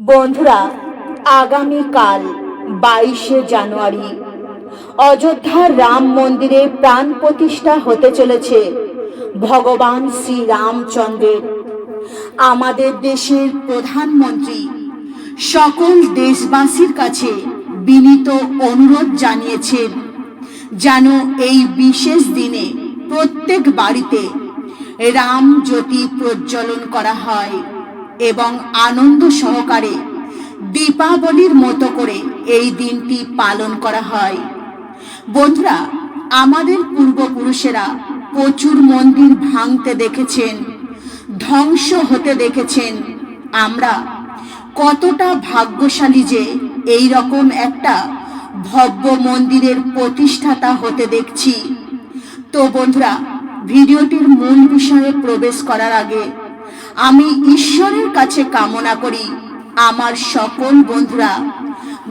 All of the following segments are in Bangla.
বন্ধুরা, আগামীকাল বাইশে জানুয়ারি অযোধ্যার রাম মন্দিরে প্রাণ প্রতিষ্ঠা হতে চলেছে ভগবান শ্রী রামচন্দ্রের। আমাদের দেশের প্রধানমন্ত্রী, সকল দেশবাসীর কাছে বিনীত অনুরোধ জানিয়েছেন যেন এই বিশেষ দিনে প্রত্যেক বাড়িতে রাম জ্যোতি প্রজ্বলন করা হয়। এবং আনন্দ সহকারে দীপাবলির মতো করে এই দিনটি পালন করা হয়। বন্ধুরা, আমাদের পূর্বপুরুষেরা প্রচুর মন্দির ভাঙতে দেখেছেন, ধ্বংস হতে দেখেছেন। আমরা কতটা ভাগ্যশালী যে এই রকম একটা ভব্য মন্দিরের প্রতিষ্ঠাতা হতে দেখছি। তো বন্ধুরা, ভিডিওটির মূল বিষয়ে প্রবেশ করার আগে আমি ঈশ্বরের কাছে কামনা করি। আমার সকল বন্ধুরা,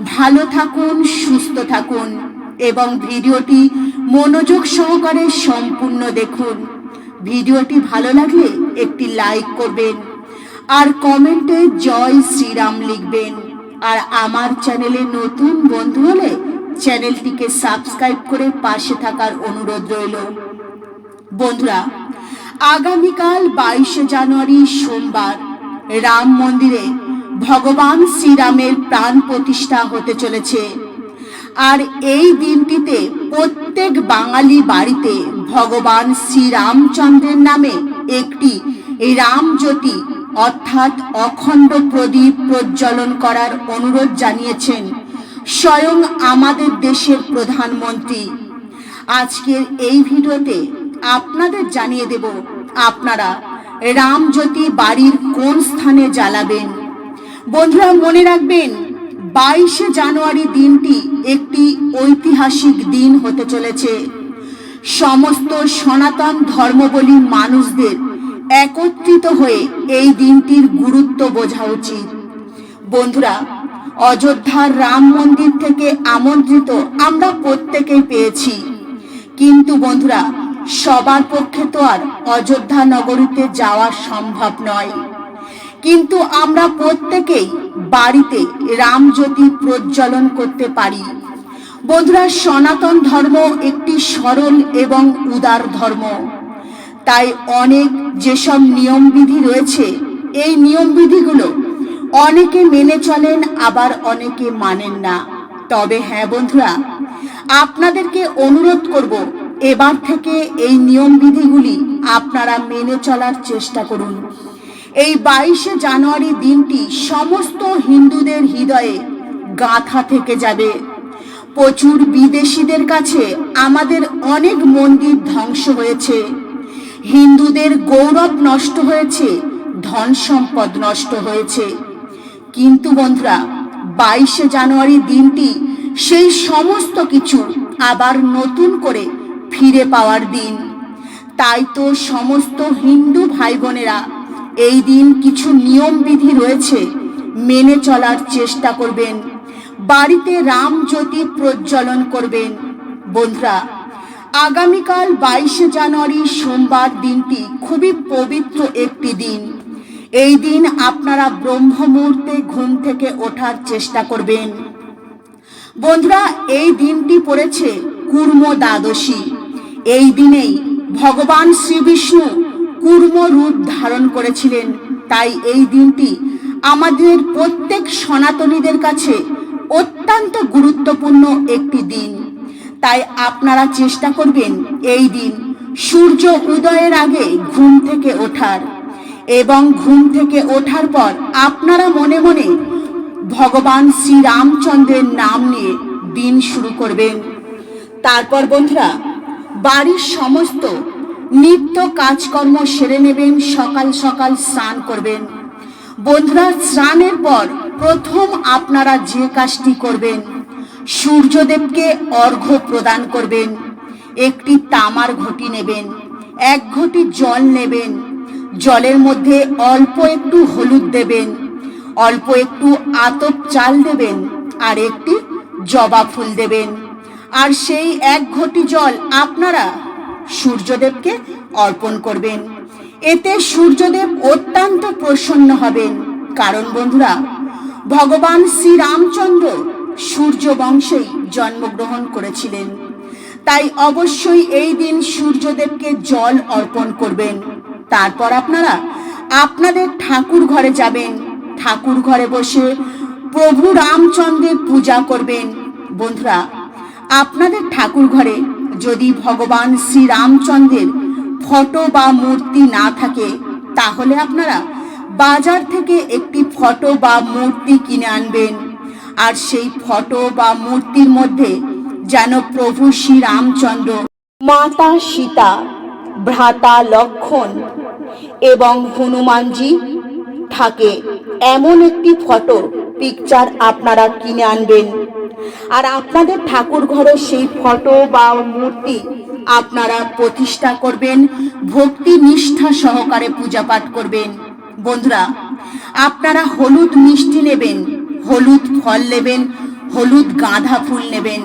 ভালো থাকুন, সুস্থ থাকুন এবং ভিডিওটি মনোযোগ সহকারে সম্পূর্ণ দেখুন। ভিডিওটি ভালো লাগলে একটি লাইক করবেন আর কমেন্টে জয় শ্রীরাম লিখবেন। আর আমার চ্যানেলে নতুন বন্ধু হলে চ্যানেলটিকে সাবস্ক্রাইব করে পাশে থাকার অনুরোধ রইল। বন্ধুরা আগামীকাল বাইশে জানুয়ারি সোমবার। রাম মন্দিরে ভগবান শ্রীরামের প্রাণ প্রতিষ্ঠা হতে চলেছে। আর এই দিনটিতে প্রত্যেক বাঙালি বাড়িতে ভগবান শ্রীরামচন্দ্রের নামে একটি রামজ্যোতি অর্থাৎ অখণ্ড প্রদীপ প্রজ্বলন করার অনুরোধ জানিয়েছেন স্বয়ং আমাদের দেশের প্রধানমন্ত্রী। আজকের এই ভিডিওতে আপনাদের জানিয়ে দেব। আপনারা রামজ্যোতি বাড়ির কোন স্থানে জ্বালাবেন? বন্ধুরা, মনে রাখবেন, বাইশে জানুয়ারি দিনটি একটি ঐতিহাসিক দিন হতে চলেছে। সমস্ত সনাতন ধর্মবলী মানুষদের একত্রিত হয়ে এই দিনটির গুরুত্ব বোঝা উচিত। বন্ধুরা, অযোধ্যার রাম মন্দির থেকে আমন্ত্রিত আমরা প্রত্যেকেই পেয়েছি। কিন্তু বন্ধুরা সবার পক্ষে তো আর অযোধ্যা নগরীতে যাওয়া সম্ভব নয়। কিন্তু আমরা প্রত্যেকেই বাড়িতে রামজ্যোতি প্রজ্বলন করতে পারি। বন্ধুরা, সনাতন ধর্ম একটি সরল এবং উদার ধর্ম। তাই অনেক যেসব নিয়মবিধি রয়েছে, এই নিয়মবিধিগুলো অনেকে মেনে চলেন, আবার অনেকে মানেন না। তবে হ্যাঁ বন্ধুরা, আপনাদেরকে অনুরোধ করব এবার থেকে এই নিয়মবিধিগুলি আপনারা মেনে চলার চেষ্টা করুন। এই বাইশে জানুয়ারি দিনটি সমস্ত হিন্দুদের হৃদয়ে গাথা থেকে যাবে। প্রচুর বিদেশিদের কাছে আমাদের অনেক মন্দির ধ্বংস হয়েছে। হিন্দুদের গৌরব নষ্ট হয়েছে, ধন সম্পদ নষ্ট হয়েছে। কিন্তু বন্ধুরা, বাইশে জানুয়ারি দিনটি সেই সমস্ত কিছু আবার নতুন করে ফিরে পাওয়ার দিন। তাই তো সমস্ত হিন্দু ভাই বোনেরা এই দিন কিছু নিয়মবিধি রয়েছে, মেনে চলার চেষ্টা করবেন। বাড়িতে রাম জ্যোতি প্রজ্বলন করবেন। বন্ধুরা, আগামীকাল বাইশে জানুয়ারি সোমবার দিনটি খুবই পবিত্র একটি দিন। এই দিন আপনারা ব্রহ্ম মুহূর্তে ঘুম থেকে ওঠার চেষ্টা করবেন। বন্ধুরা, এই দিনটি পড়েছে কুর্ম দ্বাদশী এই দিনেই ভগবান শ্রী বিষ্ণু কুর্ম রূপ ধারণ করেছিলেন। তাই এই দিনটি আমাদের প্রত্যেক সনাতনীদের কাছে অত্যন্ত গুরুত্বপূর্ণ একটি দিন। তাই আপনারা চেষ্টা করবেন এই দিন সূর্য উদয়ের আগে ঘুম থেকে ওঠার। এবং ঘুম থেকে ওঠার পর আপনারা মনে মনে ভগবান শ্রীরামচন্দ্রের নাম নিয়ে দিন শুরু করবেন। তারপর বন্ধুরা বাড়ির সমস্ত নিত্য কাজকর্ম সেরে নেবেন, সকাল সকাল স্নান করবেন। বন্ধুরা, স্নানের পর প্রথম আপনারা যে কাজটি করবেন, সূর্যদেবকে অর্ঘ্য প্রদান করবেন, একটি তামার ঘটি নেবেন, এক ঘটি জল নেবেন, জলের মধ্যে অল্প একটু হলুদ দেবেন, অল্প একটু আতপ চাল দেবেন আর একটি জবা ফুল দেবেন। আর সেই এক ঘটি জল আপনারা সূর্যদেবকে অর্পণ করবেন। এতে সূর্যদেব অত্যন্ত প্রসন্ন হবেন। কারণ বন্ধুরা, ভগবান শ্রীরামচন্দ্র সূর্য বংশেই জন্মগ্রহণ করেছিলেন। তাই অবশ্যই এই দিন সূর্যদেবকে জল অর্পণ করবেন। তারপর আপনারা আপনাদের ঠাকুর ঘরে যাবেন। ঠাকুর ঘরে বসে প্রভু রামচন্দ্রের পূজা করবেন। বন্ধুরা আপনাদের ঠাকুর ঘরে যদি ভগবান শ্রীরামচন্দ্রের ফটো বা মূর্তি না থাকে, তাহলে আপনারা বাজার থেকে একটি ফটো বা মূর্তি কিনে আনবেন। আর সেই ফটো বা মূর্তির মধ্যে যেন প্রভু শ্রীরামচন্দ্র, মাতা সীতা, ভ্রাতা লক্ষণ এবং হনুমানজি থাকে, এমন একটি ফটো পিকচার আপনারা কিনে আনবেন। আর আপনাদের ঠাকুর ঘরে সেই ফটো বা মূর্তি আপনারা প্রতিষ্ঠা করবেন, ভক্তি নিষ্ঠা সহকারে পূজা পাঠ করবেন। বন্ধুরা, আপনারা হলুদ মিষ্টি নেবেন, হলুদ ফল নেবেন, হলুদ গাঁদা ফুল নেবেন।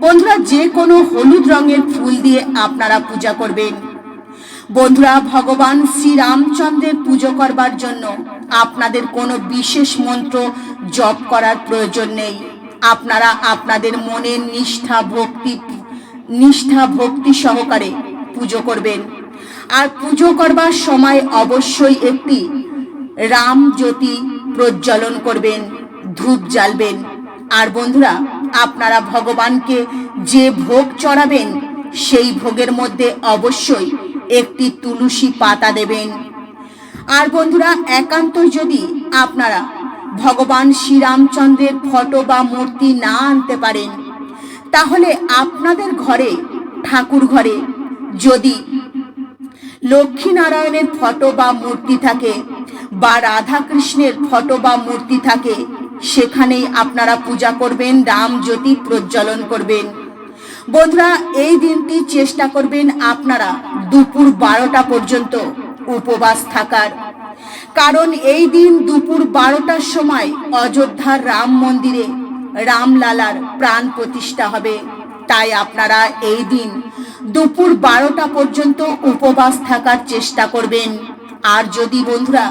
বন্ধুরা, যে কোনো হলুদ রঙের ফুল দিয়ে আপনারা পূজা করবেন। বন্ধুরা, ভগবান শ্রীরামচন্দ্রের পুজো করবার জন্য আপনাদের কোনো বিশেষ মন্ত্র জপ করার প্রয়োজন নেই। আপনারা আপনাদের মনের নিষ্ঠা ভক্তি নিষ্ঠা ভক্তি সহকারে পুজো করবেন। আর পুজো করবার সময় অবশ্যই একটি রাম জ্যোতি প্রজ্বলন করবেন, ধূপ জ্বালবেন। আর বন্ধুরা, আপনারা ভগবানকে যে ভোগ চড়াবেন, সেই ভোগের মধ্যে অবশ্যই একটি তুলসী পাতা দেবেন। আর বন্ধুরা একান্ত যদি আপনারা ভগবান শ্রীরামচন্দ্রের ফটো বা মূর্তি না আনতে পারেন, তাহলে আপনাদের ঘরে, ঠাকুর ঘরে যদি লক্ষ্মীনারায়ণের ফটো বা মূর্তি থাকে বা রাধা কৃষ্ণের ফটো বা মূর্তি থাকে, সেখানেই আপনারা পূজা করবেন, রাম জ্যোতি প্রজ্বলন করবেন। বন্ধুরা, এই দিনটি চেষ্টা করবেন আপনারা দুপুর বারোটা পর্যন্ত উপবাস থাকার। কারণ এই দিন দুপুর বারোটার সময় অযোধ্যার রাম মন্দিরে রামলালার প্রাণ প্রতিষ্ঠা হবে। তাই আপনারা এই দিন দুপুর বারোটা পর্যন্ত উপবাস থাকার চেষ্টা করবেন। আর যদি বন্ধুরা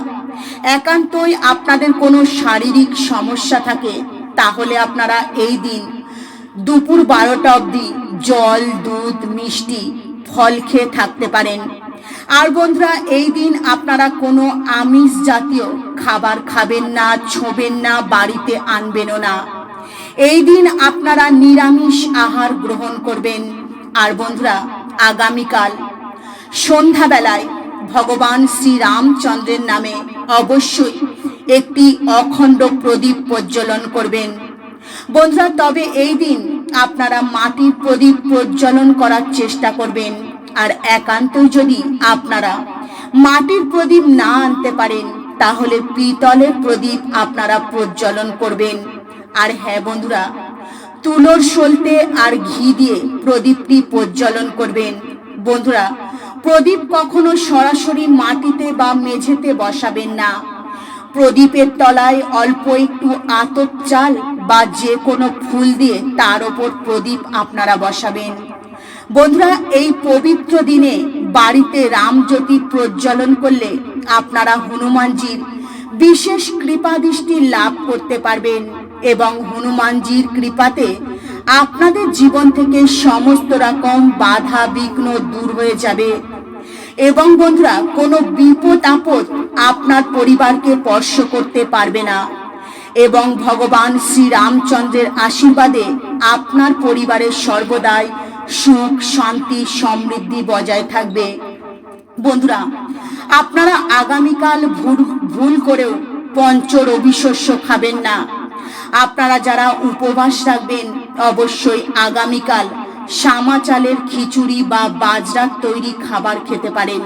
একান্তই আপনাদের কোনো শারীরিক সমস্যা থাকে, তাহলে আপনারা এই দিন দুপুর বারোটা অবধি জল, দুধ, মিষ্টি, ফল খেয়ে থাকতে পারেন। আর বন্ধুরা, এই দিন আপনারা কোনো আমিষ জাতীয় খাবার খাবেন না, ছোবেন না, বাড়িতে আনবেনও না। এই দিন আপনারা নিরামিষ আহার গ্রহণ করবেন। আর বন্ধুরা, আগামীকাল সন্ধ্যাবেলায় ভগবান শ্রীরামচন্দ্রের নামে অবশ্যই একটি অখণ্ড প্রদীপ প্রজ্বলন করবেন। বন্ধুরা, তবে এই দিন আপনারা মাটির প্রদীপ প্রজ্বলন করার চেষ্টা করবেন। আর একান্তই যদি আপনারা মাটির প্রদীপ না আনতে পারেন, তাহলে পিতলের প্রদীপ আপনারা প্রজ্বলন করবেন। আর হ্যাঁ বন্ধুরা, তুলোর সলতে আর ঘি দিয়ে প্রদীপটি প্রজ্বলন করবেন। বন্ধুরা, প্রদীপ কখনো সরাসরি মাটিতে বা মেঝেতে বসাবেন না। প্রদীপের তলায় অল্প একটু আতপ চাল বা যে কোনো ফুল দিয়ে তার ওপর প্রদীপ আপনারা বসাবেন। বন্ধুরা, এই পবিত্র দিনে বাড়িতে রামজ্যোতি প্রজ্বলন করলে আপনারা হনুমানজির বিশেষ কৃপা দৃষ্টি লাভ করতে পারবেন এবং হনুমানজির কৃপাতে আপনাদের জীবন থেকে সমস্ত রকম বাধা, বিঘ্ন দূর হয়ে যাবে। এবং বন্ধুরা, কোনো বিপদ আপদ আপনার পরিবারকে স্পর্শ করতে পারবে না। এবং ভগবান শ্রীরামচন্দ্রের আশীর্বাদে আপনার পরিবারের সর্বদাই সুখ, শান্তি, সমৃদ্ধি বজায় থাকবে। বন্ধুরা, আপনারা আগামীকাল ভুল ভুল করেও পঞ্চ রবি শস্য খাবেন না। আপনারা যারা উপবাস রাখবেন, অবশ্যই আগামীকাল সামা চালের খিচুড়ি বা বাজরার তৈরি খাবার খেতে পারেন।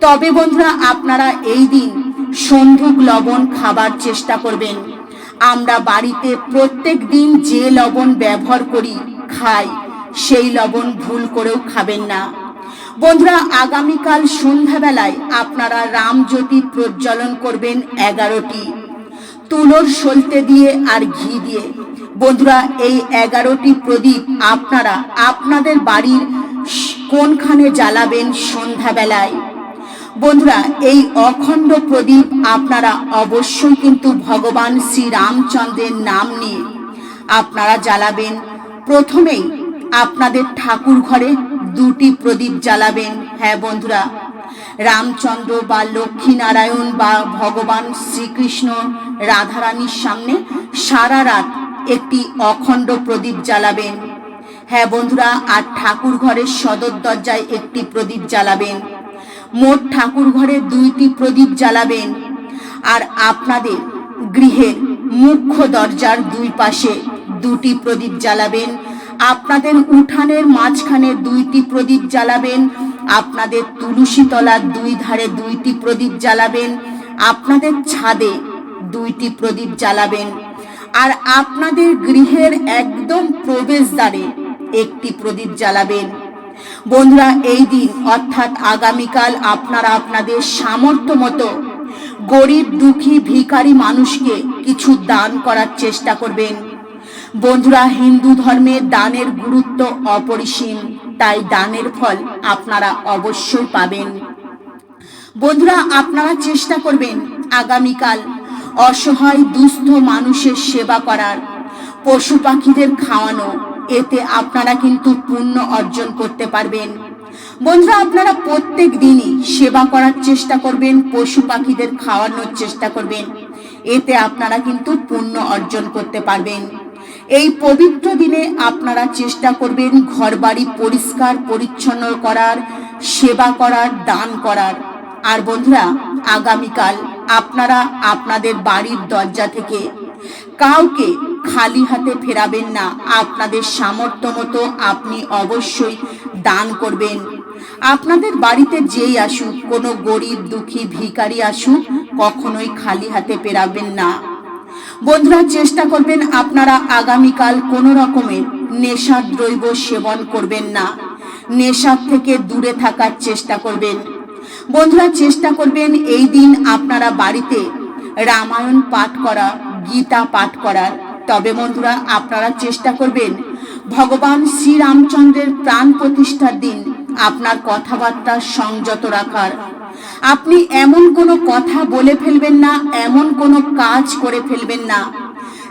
তবে বন্ধুরা, আপনারা এই দিন সন্ধুক লবণ খাবার চেষ্টা করবেন। আমরা বাড়িতে প্রত্যেক দিন যে লবণ ব্যবহার করি, খাই, সেই লবণ ভুল করেও খাবেন না। বন্ধুরা, আগামীকাল সন্ধ্যাবেলায় আপনারা রামজ্যোতি প্রজ্বলন করবেন এগারোটি। তুলোর সলতে দিয়ে আর ঘি দিয়ে। বন্ধুরা, এই এগারোটি প্রদীপ আপনারা আপনাদের বাড়ির কোনখানে জ্বালাবেন সন্ধ্যাবেলায়? বন্ধুরা, এই অখণ্ড প্রদীপ আপনারা অবশ্যই কিন্তু ভগবান শ্রী রামচন্দ্রের নাম নিয়ে আপনারা জ্বালাবেন। প্রথমেই আপনাদের ঠাকুর ঘরে দুটি প্রদীপ জ্বালাবেন। হ্যাঁ বন্ধুরা, রামচন্দ্র বা লক্ষ্মী নারায়ণ বা ভগবান শ্রীকৃষ্ণ রাধারানীর সামনে সারা রাত একটি অখণ্ড প্রদীপ জ্বালাবেন। হ্যাঁ বন্ধুরা, আর ঠাকুর ঘরের সদর দরজায় একটি প্রদীপ জ্বালাবেন। মোট ঠাকুর ঘরে দুইটি প্রদীপ জ্বালাবেন, আর আপনাদের গৃহের মুখ্য দরজার দুই পাশে দুটি প্রদীপ জ্বালাবেন, আপনাদের উঠানের মাঝখানে দুইটি প্রদীপ জ্বালাবেন, আপনাদের তুলসী তলার দুই ধারে দুইটি প্রদীপ জ্বালাবেন, আপনাদের ছাদে দুইটি প্রদীপ জ্বালাবেন, আর আপনাদের গৃহের একদম প্রবেশদ্বারে একটি প্রদীপ জ্বালাবেন। বন্ধুরা, এই দিন, অর্থাৎ আগামীকাল আপনারা আপনাদের সামর্থ্য মতো গরিব, দুঃখী, ভিখারি মানুষকে কিছু দান করার চেষ্টা করবেন। বন্ধুরা, হিন্দু ধর্মে দানের গুরুত্ব অপরিসীম, তাই দানের ফল আপনারা অবশ্যই পাবেন। বন্ধুরা, আপনারা চেষ্টা করবেন আগামীকাল অসহায়, দুস্থ মানুষের সেবা করার, পশু পাখিদের খাওয়ানো এতে আপনারা কিন্তু পুণ্য অর্জন করতে পারবেন। বন্ধুরা, আপনারা প্রত্যেক দিনই সেবা করার চেষ্টা করবেন, পশু পাখিদের খাওয়ানোর চেষ্টা করবেন। এতে আপনারা কিন্তু পুণ্য অর্জন করতে পারবেন। এই পবিত্র দিনে আপনারা চেষ্টা করবেন ঘরবাড়ি পরিষ্কার, পরিচ্ছন্ন করার, সেবা করার, দান করার। আর বন্ধুরা, আগামীকাল আপনারা আপনাদের বাড়ির দরজা থেকে কাউকে খালি হাতে ফেরাবেন না। আপনাদের সামর্থ্য মতো আপনি অবশ্যই দান করবেন। আপনাদের বাড়িতে যেই আসুক, কোনো গরিব, দুঃখী, ভিখারি আসুক, কখনোই খালি হাতে ফেরাবেন না। বন্ধুরা, চেষ্টা করবেন আপনারা আগামীকাল কোনো রকমের নেশার দ্রব্য সেবন করবেন না। নেশার থেকে দূরে থাকার চেষ্টা করবেন। বন্ধুরা, চেষ্টা করবেন এই দিন আপনারা বাড়িতে রামায়ণ পাঠ করা, গীতা পাঠ করার। তবে বন্ধুরা, আপনারা চেষ্টা করবেন। ভগবান শ্রীরামচন্দ্রের প্রাণ প্রতিষ্ঠার দিন আপনার কথাবার্তা সংযত রাখার। আপনি এমন কোনো কথা বলে ফেলবেন না, এমন কোনো কাজ করে ফেলবেন না,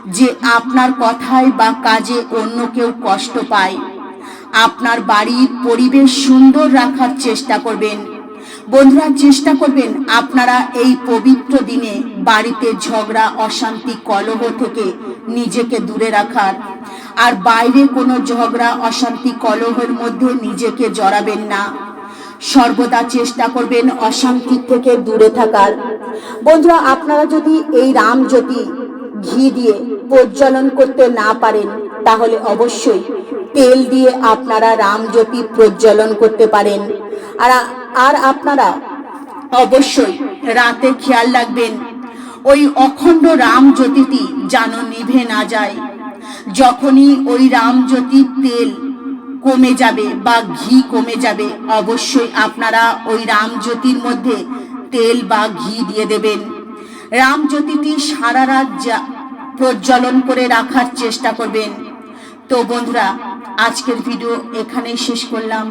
যে আপনার কথায় বা কাজে অন্য কেউ কষ্ট পায়। আপনার বাড়ির পরিবেশ সুন্দর রাখার চেষ্টা করবেন। বন্ধুরা, চেষ্টা করবেন আপনারা এই পবিত্র দিনে বাড়িতে ঝগড়া, অশান্তি, কলহ থেকে নিজেকে দূরে রাখার। আর বাইরে কোনো ঝগড়া, অশান্তি, কলহের মধ্যে নিজেকে জড়াবেন না। সর্বদা চেষ্টা করবেন অশান্তি থেকে দূরে থাকার। বন্ধুরা, আপনারা যদি এই রাম রামজ্যোতি ঘি দিয়ে প্রজ্বলন করতে না পারেন তাহলে অবশ্যই তেল দিয়ে আপনারা রামজ্যোতি প্রজ্বলন করতে পারেন। আর আর আপনারা অবশ্যই রাতে খেয়াল রাখবেন, ওই অখণ্ড রাম জ্যোতিটি যেন নিভে না যায়। যখনই ওই রাম জ্যোতির তেল কমে যাবে বা ঘি কমে যাবে, অবশ্যই আপনারা ওই রাম জ্যোতির মধ্যে তেল বা ঘি দিয়ে দেবেন। রাম জ্যোতিটি সারা রাত প্রজ্বলন করে রাখার চেষ্টা করবেন। তো বন্ধুরা আজকের ভিডিও এখানেই শেষ করলাম।